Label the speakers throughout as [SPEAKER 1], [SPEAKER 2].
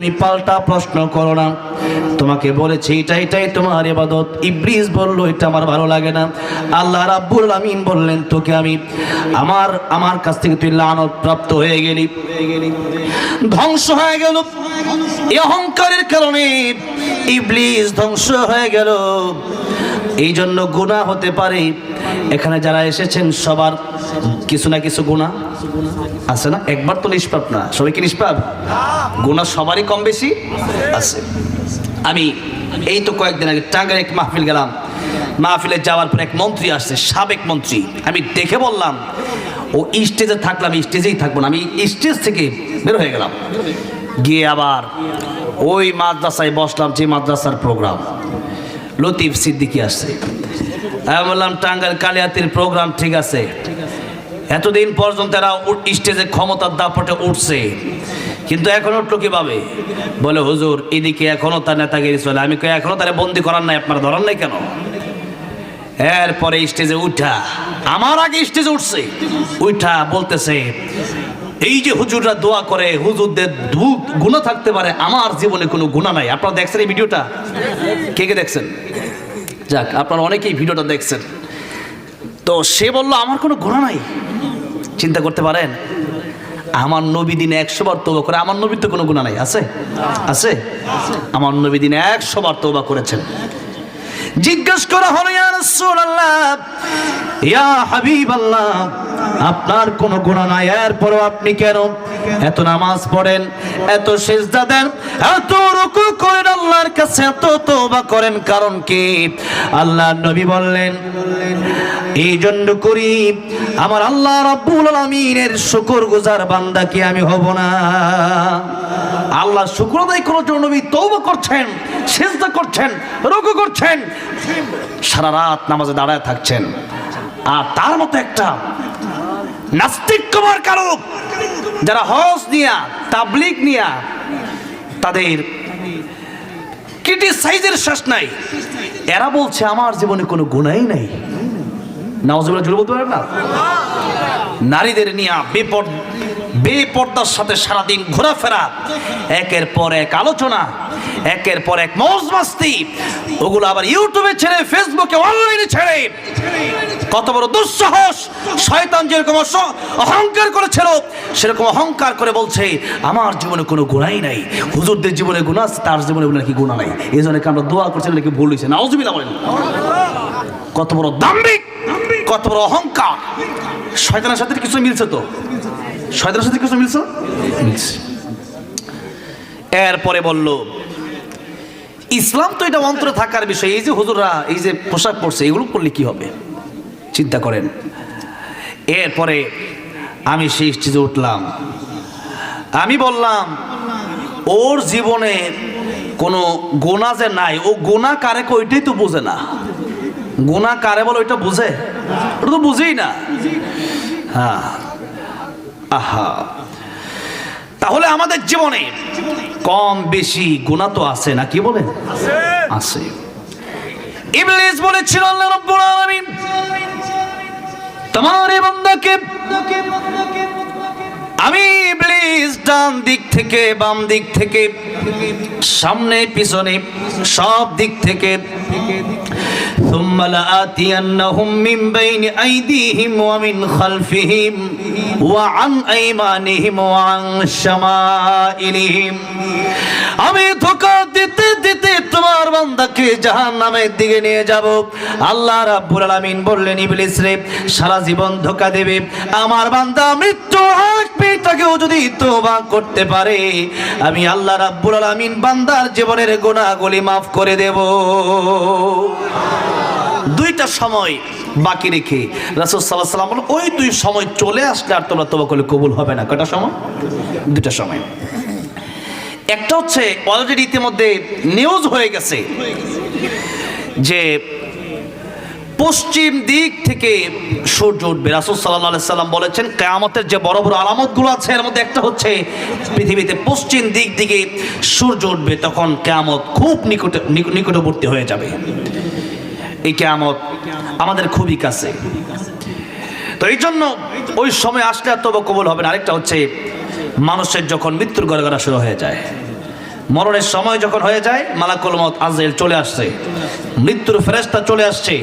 [SPEAKER 1] তুমি পাল্টা প্রশ্ন করো না। তোমাকে বলেছি এটা এটাই তোমার এবাদত ইব্রিস বলল, এটা আমার ভালো লাগে না। আল্লাহ রাব্বুল আমিন বললেন, তোকে আমি আমার আমার কাছ থেকে তুই লানত প্রাপ্ত হয়ে গেলি। ধ্বংস হয়ে গেল। এই অহংকারের কারণে ইবলিস ধ্বংস হয়ে গেল। এই জন্য গুণা হতে পারে। এখানে যারা এসেছেন, সবার কিছু না কিছু গুণা আছে না? একবার তো নিষ্পাপ না। সবাই কি নিষ্পাপ? গুণা সবারই কম বেশি আছে। আমি এই তো কয়েকদিন আগে টাঙ্গাইল এক মাহফিল গেলাম। মাহফিলে যাওয়ার পর এক মন্ত্রী আসছে, সাবেক মন্ত্রী। আমি দেখে বললাম, ও স্টেজে থাকলাম স্টেজেই থাকব না। আমি স্টেজ থেকে বের হয়ে গেলাম। গিয়ে আবার ওই মাদ্রাসায় বসলাম, যে মাদ্রাসার প্রোগ্রাম। লতিফ সিদ্দিকি আসছে। আমি বললাম, টাঙ্গাইল কালিয়াতির প্রোগ্রাম ঠিক আছে। এতদিন পর্যন্ত এরা স্টেজে ক্ষমতার দাপটে উঠছে। কিন্তু এখন উঠল কীভাবে? বলে, হুজুর, এদিকে এখনও তার নেতাগিরি চলে। আমি এখনও তারা বন্দি করার নাই? আপনারা ধরার নাই কেন? এরপরে স্টেজে উঠা। আমার আগে স্টেজে উঠছে। উঠা বলতেছে এই যে হুজুররা দোয়া করে, হুজুরদের গুণা থাকতে পারে, আমার জীবনে কোনো গুণা নাই। আপনারা দেখছেন এই ভিডিওটা? কে কে দেখছেন? যাক, আপনারা অনেকেই ভিডিওটা দেখছেন। তো সে বলল, আমার কোনো গুণা নাই। চিন্তা করতে পারেন, আমার নবী দিনে একশো বার তোবা করে, আমার নবীর তো কোনো গুণা নাই। আছে? আছে? আমার নবী দিনে একশো বার তোবা করেছেন। জিজ্ঞেস করা হলো, ইয়া রাসূলুল্লাহ, ইয়া হাবিবাল্লাহ, আপনার কোনো গুনাহ নাই, এরপরও আপনি কেন এত নামাজ পড়েন, এত সেজদা দেন, এত রুকু করেন আল্লাহর কাছে, এত তওবা করেন, কারণ কি? আল্লাহর নবী বললেন এই জন্য করি, আমার আল্লাহ রাব্বুল আলামিনের শুকরগুজার বান্দা কি আমি হব না? আল্লাহ শুক্র আদায় করার জন্য নবী তৌবা করছেন, সেজদা করছেন রুকু করছেন, সারা রাত নামাজে দাঁড়ায় থাকছেন। আর তার মতো একটা নাস্তিক কুমার কারক যারা হজ নিয়া তাবলিক নিয়া, তাদের ক্রিটিসাইজের শেষ নাই। এরা বলছে, আমার জীবনে কোনো গুণাই নাই। জুড়ে বলতে পারেন না? নারীদের নিয়ে বেপর বেপর্দার সাথে সারাদিন ঘোরাফেরা, একের পর এক আলোচনা, একের পর এক মৌজ মাস্তি। ওগুলো আবার ইউটিউবে ছেড়ে, ফেসবুকে অনলাইনে ছেড়ে। কত বড় দুঃসাহস! শয়তান যেরকম অহংকার করেছিল সেরকম অহংকার করে বলছে, আমার জীবনে কোনো গুণাই নাই। হুজুরদের জীবনে গুণা আছে, তার জীবনে গুণা কি গুণা নাই? এই জন্য আমরা দোয়া করছি নাকি ভুল হয়েছে নাউজুবিল্লাহ বলেন। কত বড় দাম্ভিক, কত বড় অহংকার। শয়তানের সাথে কিছু মিলছে তো? শয়তানের সাথে কিছু মিলছে? মিলছে। এরপরে বলল, ইসলাম তো এটা অন্তরে থাকার বিষয়, এই যে হুজুররা এই যে পোশাক পরছে, এগুলো করলে কি হবে? চিন্তা করেন। এরপরে আমি সেই স্টেজে উঠলাম। আমি বললাম, ওর জীবনে কোনো গোনা যে নাই, ও গোনা কারে ওইটাই তো বোঝে না। গোনা কারে বলে ওইটা বুঝে? ওটা তো বুঝেই না। হ্যাঁ আহা। তাহলে আমাদের জীবনে কম বেশি গুণা তো আছে না কি বলেন? আছে। ইবলিস বলেছিল আল্লাহ রাব্বুল আলামিন তোমার এই বান্দাকে আমি ইবলিস ডান দিক থেকে বাম দিক থেকে সামনে পিছনে সব দিক থেকে ثم لآتينهم من بين أيديهم ومن خلفهم وعن أيمانهم وعن شمائلهم আমি ধোকা দিতে দিতে তোমার বান্দাকে জাহান নামের দিকে নিয়ে যাব আল্লাহ রাব্বুল আলামিন বললেন ইবলিস রে সারা জীবন ধোকা দেবে আমার বান্দা মৃত্যু আসবে তাকেও যদি তোবা করতে পারে আমি আল্লাহ রাব্বুল আলামিন বান্দার জীবনের গুনাহগুলি মাফ করে দেব দুইটা সময় বাকি রেখে রাসূল আলাইহি সাল্লাম বলল ওই দুই সময় চলে আসলে আর তোমরা তোবা করলে কবুল হবে না। কয়টা সময়? দুইটা সময়। একটা হচ্ছে অলরেডি ইতিমধ্যে নিউজ হয়ে গেছে যে পশ্চিম দিক থেকে সূর্য উঠবে। রাসুল সাল্লাহ সাল্লাম বলেছেন, কেয়ামতের যে বড় বড় আলামতগুলো আছে, এর মধ্যে একটা হচ্ছে পৃথিবীতে পশ্চিম দিক দিকে সূর্য উঠবে, তখন কেয়ামত খুব নিকটে নিকটবর্তী হয়ে যাবে। এই কেয়ামত আমাদের খুবই কাছে। তো এই জন্য ওই সময় আসলে আর তবে কবল হবে না। আরেকটা হচ্ছে মানুষের যখন মৃত্যুর গড়গড়া শুরু হয়ে যায়, মরণের সময় যখন হয়ে যায়, মালাকুল মত আজরাইল চলে আসছে, মৃত্যুর ফেরেস্তা চলে আসছে,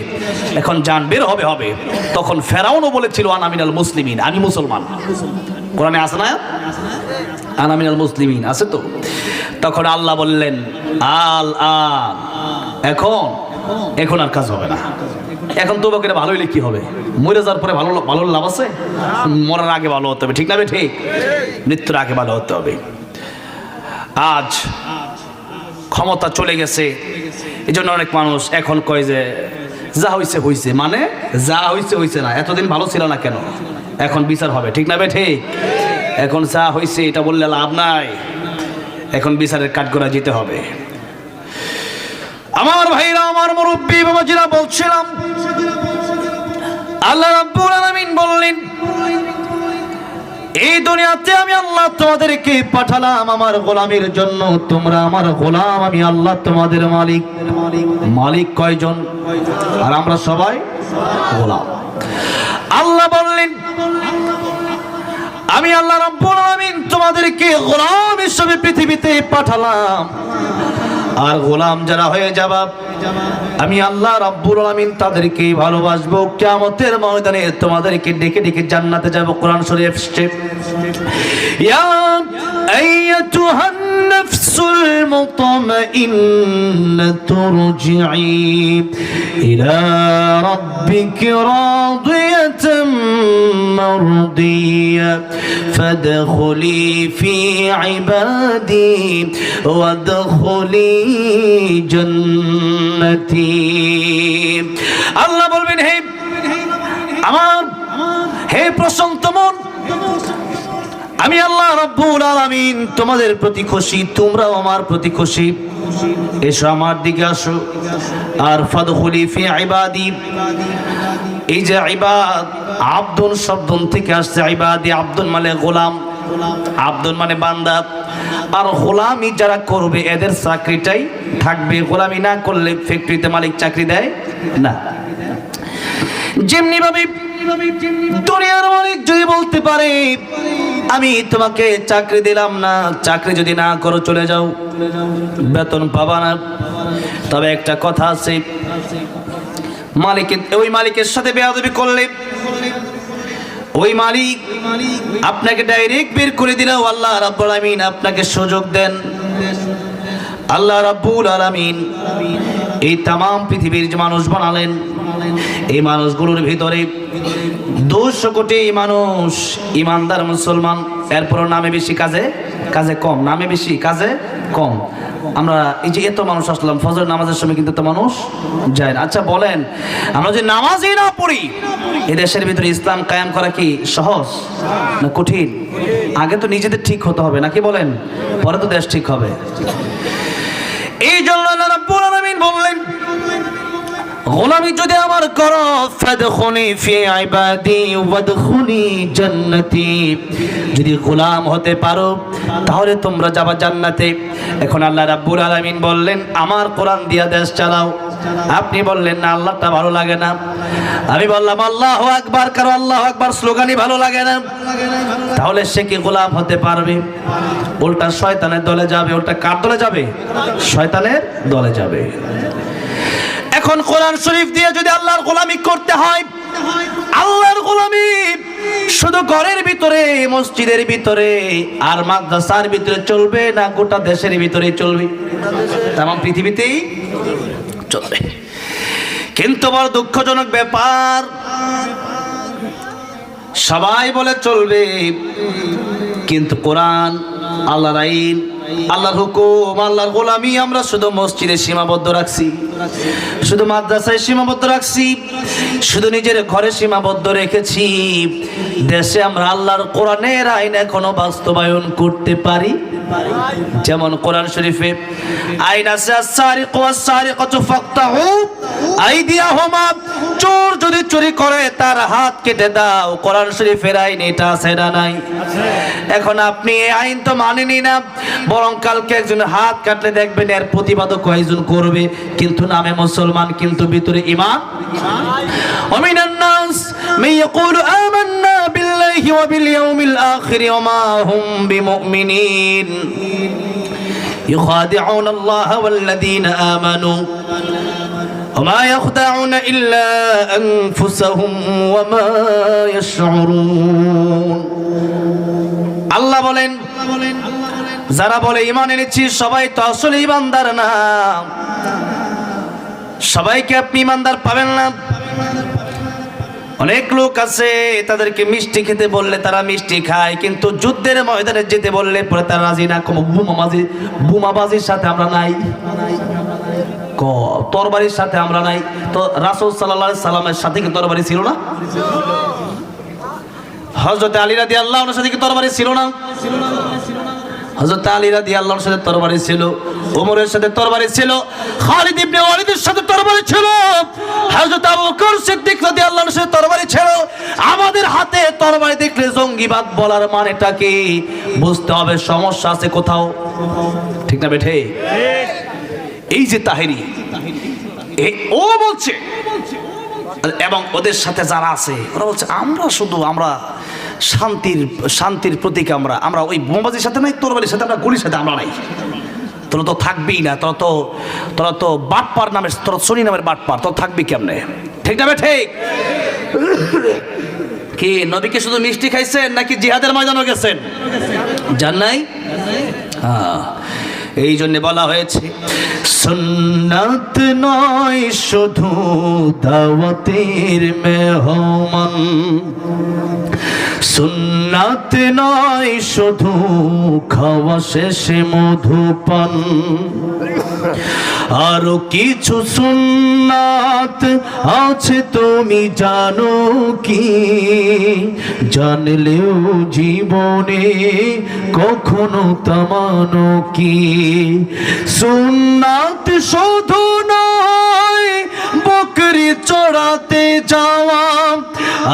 [SPEAKER 1] এখন যান বের হবে হবে। তখন ফেরাউনও বলেছিল আনামিনাল মুসলিমিন আমি মুসলমান। কোরআনে আছে না আনামিনাল মুসলিমিন আছে তো? তখন আল্লাহ বললেন আল আন এখন এখন আর কাজ হবে না। এখন তো বাকিরা ভালো হইলে কি হবে? মরে যাওয়ার পরে ভালো ভালো লাভ আছে? মরার আগে ভালো হতে হবে। ঠিক না ঠিক? মৃত্যুর আগে ভালো হতে হবে। আজ ক্ষমতা চলে গেছে। এই জন্য অনেক মানুষ এখন কয় যে, যা হইছে হইছে। মানে যা হইছে হইছে না। এতদিন ভালো ছিল না কেন? এখন বিচার হবে। ঠিক না ঠিক? এখন যা হয়েছে এটা বললে লাভ নাই। এখন বিচারের কাঠগড়া যেতে হবে। আমার ভাইরা, আমার মুরব্বী বাবাজিরা বলছিলাম, আল্লাহ রাব্বুল আলামিন বললেন, এই দুনিয়াতে আমি আল্লাহ তোমাদেরকে পাঠালাম আমার গোলামের জন্য, তোমরা আমার গোলাম, আমি আল্লাহ তোমাদের মালিক। মালিক কয়জন? আর আমরা সবাই গোলাম। আল্লাহ বললেন, আমি আল্লাহ রাব্বুল আলামিন তোমাদেরকে গোলাম হিসেবে পৃথিবীতে পাঠালাম। আর গোলাম যারা হয়ে যাবা, আমি আল্লাহ রাব্বুল আলামিন তাদেরকে ভালোবাসবো। কিয়ামতের ময়দানে তোমাদেরকে ডেকে ডেকে জান্নাতে যাব, কোরআন শরীফ এসছে। ইয়া আইয়াতুহান নাফসুল মুতমাইন্নাতু রুজিই ইলা রাব্বিকি রাদিয়াতাম মারদিয়া ফাদখুলি ফি ইবাদি ওয়াদখুলি জান্নাতি। আল্লাহ বলবেন, হে, আমার, হে প্রশান্ত মন, আমি আল্লাহ রব্বুল আলামিন তোমাদের প্রতি খুশি, তোমরাও আমার প্রতি খুশি। এসো আমার দিকে আসো। আর ফাদখুলি ফি ইবাদি। এই যে ইবাদ আব্দুল শব্দ থেকে আসছে, ইবাদি আব্দুল মানে গোলাম। আব্দুল মানে বান্দা। আর গোলামি যারা করবে, এদের চাকরিটাই থাকবে। গোলামি না করলে ফ্যাক্টরিতে মালিক চাকরি দেয় না। যেমনি ভাবে মালিক যদি বলতে পারে, আমি তোমাকে চাকরি দিলাম না, চাকরি যদি না করো, চলে যাও। বেতন পাবা না। তবে একটা কথা আছে, মালিকের ওই মালিকের সাথে বেয়াদবি করলে ওই মালিক, আপনাকে ডাইরেক্ট বের করে দিলেও আল্লাহ রাব্বুল আলামিন আপনাকে সুযোগ দেন। আল্লাহ রাব্বুল আলামিন এই তাম পৃথিবীর যে মানুষ বানালেন, এই মানুষগুলোর ভিতরে দুশো কোটি মানুষ, ইমানদার মুসলমান এরপর নামে বেশি কাজে কাজে কম, নামে বেশি কাজে কম। আমরা এই যে এত মানুষ আসলাম, ফজর নামাজের সময় কিন্তু এত মানুষ যায় না। আচ্ছা বলেন, আমরা যে নামাজই না পড়ি এ দেশের ভিতরে ইসলাম কায়েম করা কি সহজ না কঠিন? আগে তো নিজেদের ঠিক হতে হবে, নাকি বলেন? পরে তো দেশ ঠিক হবে। গোলামি যদি আমার করো ফাদখুনি ফি ইবাদি ওয়াদখুনি জান্নাতি। যদি গোলাম হতে পারো, তাহলে তোমরা যাবা জান্নাতে। এখন আল্লাহ রাব্বুল আলামিন বললেন, আমার কোরআন দিয়া দেশ চালাও। আপনি বললেন, না, আল্লাহটা ভালো লাগে না। আমি বললাম, আল্লাহ আকবার। কারও আল্লাহ আকবার স্লোগানই ভালো লাগে না। তাহলে সে কি গোলাম হতে পারবে? উল্টা শয়তানের দলে যাবে। উল্টা কার দলে যাবে? শয়তানের দলে যাবে। এখন কোরআন শরীফ দিয়ে যদি আল্লাহর গোলামি করতে হয়, আল্লাহর গোলামি শুধু ঘরের ভিতরে, মসজিদের ভিতরে আর মাদ্রাসার ভিতরে চলবে না, গোটা দেশের ভিতরে চলবে? তাম পৃথিবীতেই চলবে। কিন্তু বড় দুঃখজনক ব্যাপার, সবাই বলে চলবে, কিন্তু কোরআন, আল্লাহর আইন আল্লাহর হুকুম, আল্লাহর গোলামি আমরা শুধু মসজিদে সীমাবদ্ধ রাখছি। শুধু মাদ্রাসায় সীমাবদ্ধ রাখছি, শুধু নিজের ঘরে সীমাবদ্ধ রেখেছি। দেশে আমরা আল্লাহর কোরআনের আইন এখনও বাস্তবায়ন করতে পারি। যেমন কোরআন শরীফে, আইন আছে সারিক চোর যদি চুরি করে, তার হাত কেটে দাও। কোরআন শরীফের আইন এটা আছে না নাই? এখন আপনি এই আইন তো মানেনি না। বরং কালকে একজন হাত কাটলে দেখবেন এর প্রতিবাদক কয়েকজন করবে। কিন্তু নামে মুসলমান, কিন্তু ভিতরে ইমান ওমিনান নাস মান আমান্না বিল্লাহি ওয়া বিল ইয়াউমিল আখির ওয়া মা হুম বিমুমিনিন। يخادعون الله والذين آمنوا وما يخدعون إلا أنفسهم وما يشعرون আল্লাহ বলেন যারা বলে ইমান এনেছি সবাই তো আসলে ইমানদার না সবাইকে আপনি ইমানদার পাবেন না অনেক লোক আছে, তাদেরকে মিষ্টি খেতে বললে তারা মিষ্টি খায়, কিন্তু যুদ্ধের ময়দানে যেতে বললে পরে তারা রাজি না কোনো বোমাবাজি, বোমাবাজির সাথে আমরা নাই। তরবারির সাথে আমরা নাই। তো রাসূল আলাইহি সাল্লামের সাথে কি তরবারি ছিল না? হযরত আলী রাদিয়াল্লাহু আনহুর সাথে কি তরবারি ছিল না? হযরত আলী রাদিয়াল্লাহু আনহুর সাথে তরবারি ছিল, ওমরের সাথে তরবারি ছিল, খালিদ ইবনে ওয়ালিদের সাথে তরবারি ছিল, হযরত আবু বকর সিদ্দিক রাদিয়াল্লাহু সাথে তরবারি ছিল। আমাদের হাতে তরবারি দেখলে জঙ্গিবাদ বলার মানেটা কি? বুঝতে হবে সমস্যা আছে কোথাও। ঠিক না বেঠে? এই যে তাহেরি ও বলছে, এবং ওদের সাথে যারা আছে, ওরা বলছে, আমরা শুধু, আমরা শান্তির শান্তির প্রতীক আমরা। আমরা ওই বোমবাজির সাথে নাই, তোরবালির সাথে, আমরা গুলির সাথে, আমরা নাই। তোরা তো থাকবেই না, তোরা তো তোরা তো বাটপার নামের, তোরা শনি নামের বাটপার, তোরা থাকবি কেমনে? ঠিক না ঠিক? কি নবীকে শুধু মিষ্টি খাইছেন নাকি জিহাদের ময়দানও গেছেন? জান নাই? হ্যাঁ। এই জন্যে বলা হয়েছে, সুন্নাত নয় শুধু দাওয়াতের মেহমান। সুন্নাত নয়, শুধু খাওয়া শেষে মধুপান। আরও কিছু সুন্নাত আছে, তুমি জানো কি? জানলেও জীবনে কখনো তামানো কি? সুন্নাত শুধু নয়, বকরি চড়াতে যাওয়া।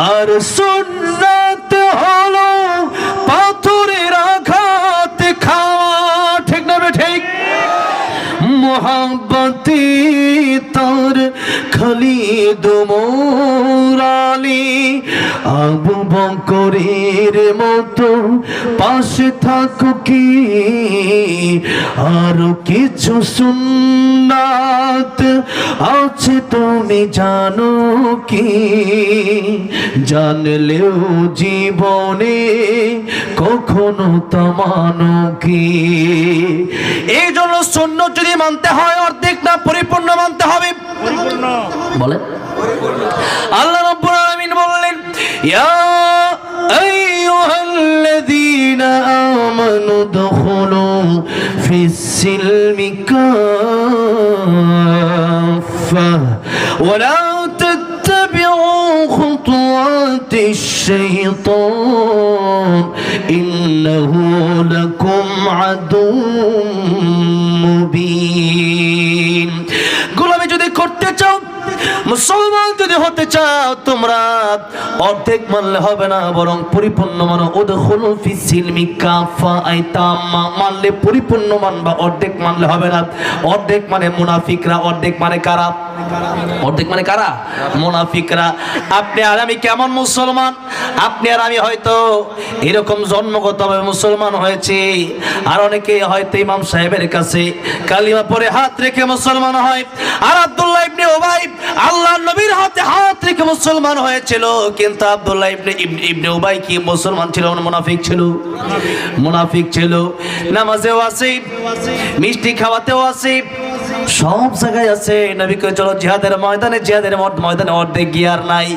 [SPEAKER 1] আর সুন্নাত হলো পাথরের আঘাত খাওয়া। ঠিক না ঠিক? মোহাম্মতি তার খালিদ মোরালি আবু বকরের মতো পাশে থাকো কি? আর কিছু সুন্নাত আছে তুমি জানো কি? জানলেও জীবনে কখনো তামানো কি? এই জন্য শূন্য যদি মানতে হয়, অর্ধেক না পরিপূর্ণ মানতে হবে। বলে আল্লাহ রাব্বুল আলামিন বললেন ইয়া আইয়ুহাল্লাযীনা আমানু দুখুলু ফিস সিলমি কাফা ওয়ালা تتبعوا خطوات الشيطان إنه لكم عدو মুবিন গোলামি যদি করতে চাও? মুসলমান যদি হতে চাও, তোমরা অর্ধেক মানলে হবে না, বরং পরিপূর্ণ মানো। উদখুলু ফি সিলমি কাফা আইতাম মানলে পরিপূর্ণ মানবা অর্ধেক মানলে হবে না। অর্ধেক মানে মুনাফিকরা, অর্ধেক মানে কারা? অর্ধেক মানে কারা? মুনাফিকরা। আপনি আর আমি কেমন মুসলমান? আপনি আর আমি হয়তো এরকম জন্মগতভাবে মুসলমান হয়েছি। আর অনেকে হয়তো ইমাম সাহেবের কাছে কালিমা পরে হাত রেখে মুসলমান হয়। আর আব্দুল্লাহ ইবনে ওবাই আল্লাহ নবীর হাতে হাত রেখে মুসলমান হয়েছিল। কিন্তু আব্দুল্লাহ ইবনে ইবনে- ওবাই কি মুসলমান ছিল মুনাফিক ছিল? মুনাফিক ছিল। নামাজেও আছে মিষ্টি খাওয়াতেও আছে সব জায়গায় আছে। নবী কই চলো জিহাদের ময়দানে জিহাদের ময়দানে অর্ধেক গিয়ার নাই।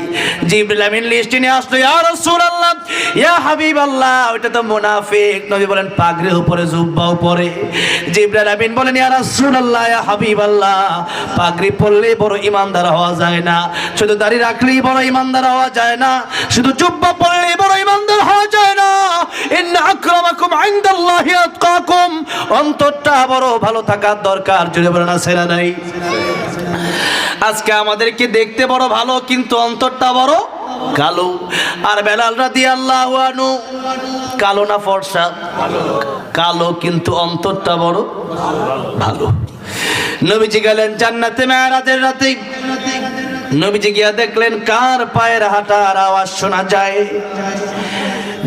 [SPEAKER 1] জিবরিল আমিন লিস্ট নিয়ে আসলো, ইয়া রাসূলুল্লাহ, ইয়া হাবিবাল্লাহ। ওটা তো মুনাফিক। নবী বলেন পাগড়ি উপরে, জুব্বা উপরে। জিবরিল আমিন বলেন, ইয়া রাসূলুল্লাহ, ইয়া হাবিবাল্লাহ। পাগড়ি পরলে বড় ইমানদার হওয়া যায় না। শুধু দাড়ি রাখলেই বড় ইমানদার হওয়া যায় না। শুধু জুব্বা পরলেই বড় ইমানদার হওয়া যায় না। ইন্না আকরামাকুম ইনদাল্লাহি আতকাকুম। অন্তরটা বড় ভালো থাকার দরকার। জুড়ে বলে না সেরা নাই। আজকে আমাদেরকে দেখতে বড় ভালো, কিন্তু অন্তরটা বড় কালো। আর বেলাল রাদি আল্লাহ কালো না ফর্সা? কালো, কিন্তু অন্তরটা বড় ভালো। নবীজি গেলেন জান্নাতে মেয়ারাজের রাতে। নবীজি গিয়া দেখলেন কার পায়ের হাঁটার আওয়াজ শোনা যায়?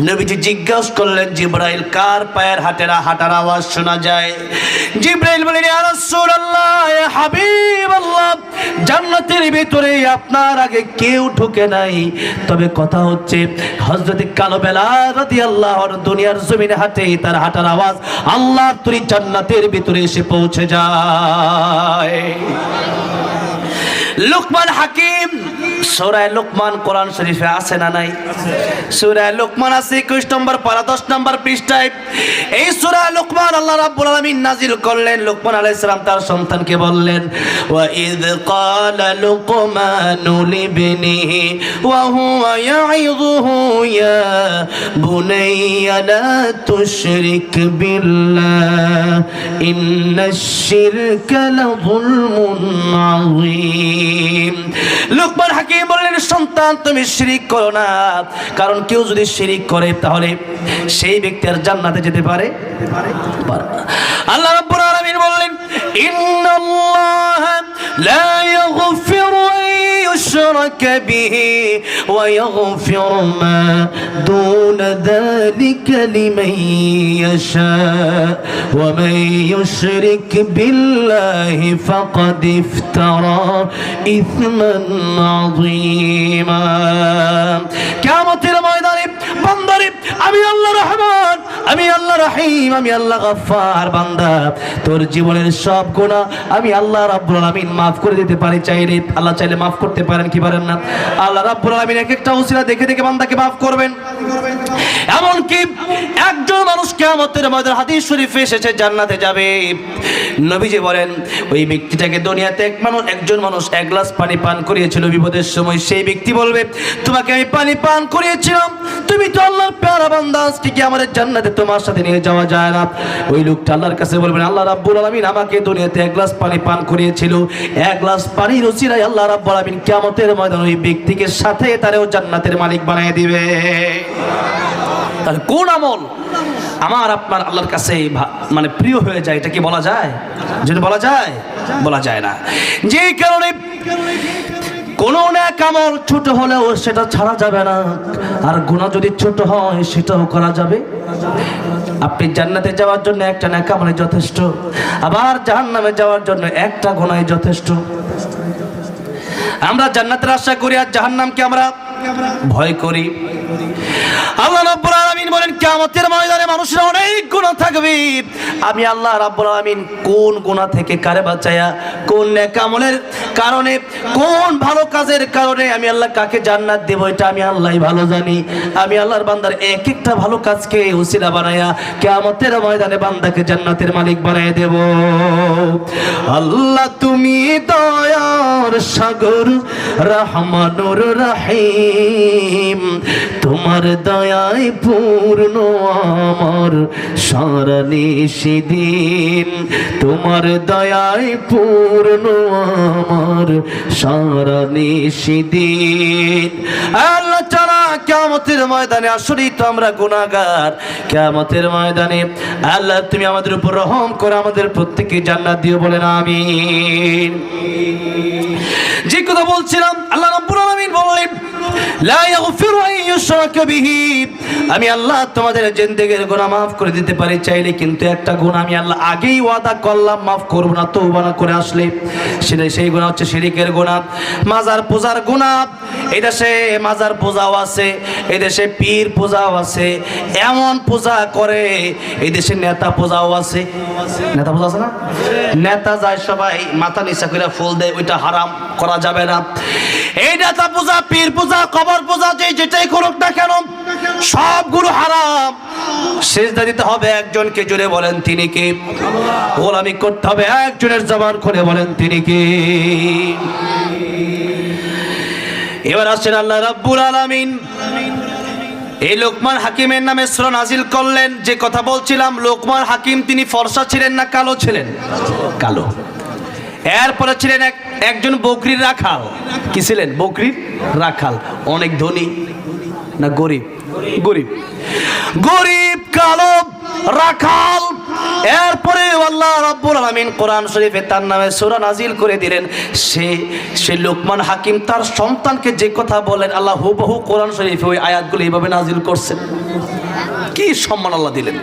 [SPEAKER 1] নবীজি জিজ্ঞাসা করলেন, জিব্রাইল কার পায়ের হাটেরা হাঁটার আওয়াজ শোনা যায়? জিব্রাইল বলেন ইয়া রাসূলুল্লাহ ইয়া হাবিবাল্লাহ, জান্নাতের ভিতরে আপনার আগে কেউ ঢুকে নাই। তবে কথা হচ্ছে, হযরত কালো বেলা রাদিয়াল্লাহু আনহু দুনিয়ার জমিনে হাঁটে তার হাঁটার আওয়াজ আল্লাহর তরি জান্নাতের ভিতরে এসে পৌঁছে যায়। লোকমান হাকিম সূরায় লোকমান কোরআন শরীফে আছে না নাই? সূরায় লোকমান আছে 21 নম্বর পারা 10 নম্বর পৃষ্ঠায়। এই সূরায় লোকমান আল্লাহ রাব্বুল আলামিন নাজিল করলেন। লোকমান আলাইহিস সালাম তার সন্তানকে বললেন, ওয়া ইয ক্বালা লুকমানু লিবনিহি, ওয়া হুয়া ইয়াইযুহু ইয়া বুনাইয়া লা তুশরিক বিল্লাহ ইন্নাশ শিরকা লাযুলমুন আযীম। লোকমান হাকিম বললেন সন্তান, তুমি শিরিক করো না কারণ কেউ যদি শিরিক করে, তাহলে সেই ব্যক্তি আর জান্নাতে যেতে পারে। আল্লাহ রাব্বুল আলামিন বললেন, ইন্নাল্লাহ লা ইয়াগফিরু ইউশরাকা বিহি ওয়া ইয়াগফিরু মা দুনা যালিকা লিমান ইয়াশা ওয়া মান ইউশরিক বিল্লাহি ফাকাদ ইফতারা ইসমান আযীমা কিয়ামতের ময়দানে বান্দারে আমি আল্লাহ রহমান, আমি আল্লাহ রহিম, আমি আল্লাহ গফফার বান্দা। তোর জীবনের সব গুনাহ আমি আল্লাহ রাব্বুল আলামিন maaf করে দিতে পারি, চাইলে আল্লাহ চাইলে maaf করতে পারেন, কি পারেন না? আল্লাহ রাব্বুল আলামিন এক একটা উসিলা দেখে দেখে বান্দাকে maaf করবেন। এমন কি একজন মানুষ কিয়ামতের ময়দানে হাদিস শরীফে এসেছে, জান্নাতে যাবে। নবীজি বলেন, ওই ব্যক্তিটাকে দুনিয়াতে এক মানুষ, একজন মানুষ এক গ্লাস পানি পান করিয়েছিল বিপদের সময়, সেই ব্যক্তি বলবে, তোমাকে আমি পানি পান করিয়েছিলাম, তুমি তো আল্লাহর প্যারা বান্দা আমাদের জান্নাতে তোমার সাথে নিয়ে যাওয়া যায় না। ওই লোকটা আল্লাহর কাছে বলবেন, আল্লাহ রাব্বুল আলামিন আমাকে দুনিয়াতে এক গ্লাস পানি পান করিয়েছিল। এক গ্লাস পানির উসিলায় আল্লাহ রাব্বুল আলামিন কিয়ামতের ময়দানে ওই ব্যক্তিকে সাথে তারেও জান্নাতের মালিক বানিয়ে দিবে। তাহলে কোন আমল? আমার আপনার আল্লাহর কাছে মানে প্রিয় হয়ে যায়, এটা কি বলা যায়? যদি বলা যায় বলা যায় না। যে কারণে কোন এক আমল ছোট হলেও সেটা ছাড়া যাবে না। আর গুণা যদি ছোট হয়, সেটাও করা যাবে। আপনি জান্নাতে যাওয়ার জন্য একটা নেক আমলে যথেষ্ট। আবার জাহান্নামে যাওয়ার জন্য একটা গুণাই যথেষ্ট। আমরা জান্নাতের আশা করি আর জাহান্নামকে আমরা ভয় করি। আল্লাহ রাব্বুল আলামিন বলেন, কিয়ামতের ময়দানে মানুষের অনেক গুণ থাকবে। আমি আল্লাহ রাব্বুল আলামিন কোন গুনাহ থেকে কারে বাঁচায়া কোন নেক আমলের কারণে, কোন ভালো কাজের কারণে আমি আল্লাহ কাকে জান্নাত দেব, এটা আমি আল্লাহই ভালো জানি। আমি আল্লাহর বান্দার এক একটা ভালো কাজকে উসিলা বানায়া কিয়ামতের ময়দানে বান্দাকে জান্নাতের মালিক বানায় দেব। আল্লাহ তুমি দয়ার সাগর, রহমানুর রহিম। তোমার দয়ায় পূর্ণ আমার সারা নিশিদিন তোমার দয়ায় পূর্ণ আমার সারা নিশিদিন আল্লাহ ছাড়া কেমতের ময়দানে আসলেই তো আমরা গুণাগার কেমতের ময়দানে আল্লাহ তুমি আমাদের উপর রহম করে আমাদের প্রত্যেককে জান্নাত দিও বলেন, আমিন। যে কথা বলছিলাম, আল্লাহ রাব্বুল আলামিন বললেন আমি আল্লাহ তোমাদের জিন্দেগির গুনাহ maaf করে দিতে পারি, চাইলে কিন্তু একটা গুনাহ আমি আল্লাহ আগেই ওয়াদা করলাম, maaf করব না, তওবা না করে আসলে সেটা সেই গুনাহ হচ্ছে শিরিকের গুনাহ। মাজার পূজার গুনাহ এই দেশে মাজার পূজাও আছে এই দেশে পীর পূজাও আছে, এমন পূজা করে এই দেশে নেতা পূজাও আছে। নেতা পূজা আছে না? নেতা যায় সবাই মাথা নিচা করে ফুল দেয়, ওইটা হারাম করা যাবে না। এই নেতা পূজা, পীর পূজা, কবর পূজা যে যেটাই করুক না কেন সবগুলো হারাম। সেজদা দিতে হবে একজনকে জুড়ে বলেন তিনি কে? গোলামি করতে হবে একজনের জবান খুলে বলেন তিনি কে? এবার আসছেন আল্লাহ রাব্বুল আলামিন। এই লোকমান হাকিমের নামে সুরা নাজিল করলেন। যে কথা বলছিলাম লোকমান হাকিম তিনি ফর্সা ছিলেন না কালো ছিলেন? কালো। এরপরে ছিলেন এক, একজন বকরির রাখাল। কি ছিলেন? বকরির রাখাল। অনেক ধনী না গরিব? গরিব। গরিব, কালো, রাখাল। এরপরে আল্লাহ রাব্বুল আলামিন কোরআন শরীফে তার নামে সূরা নাজিল করে দিলেন। সে সে লোকমান হাকিম তার সন্তানকে যে কথা বলেন, আল্লাহ হুবহু কোরআন শরীফে ওই আয়াতগুলো এইভাবে নাজিল করছেন। কি সম্মান আল্লাহ দিলেন।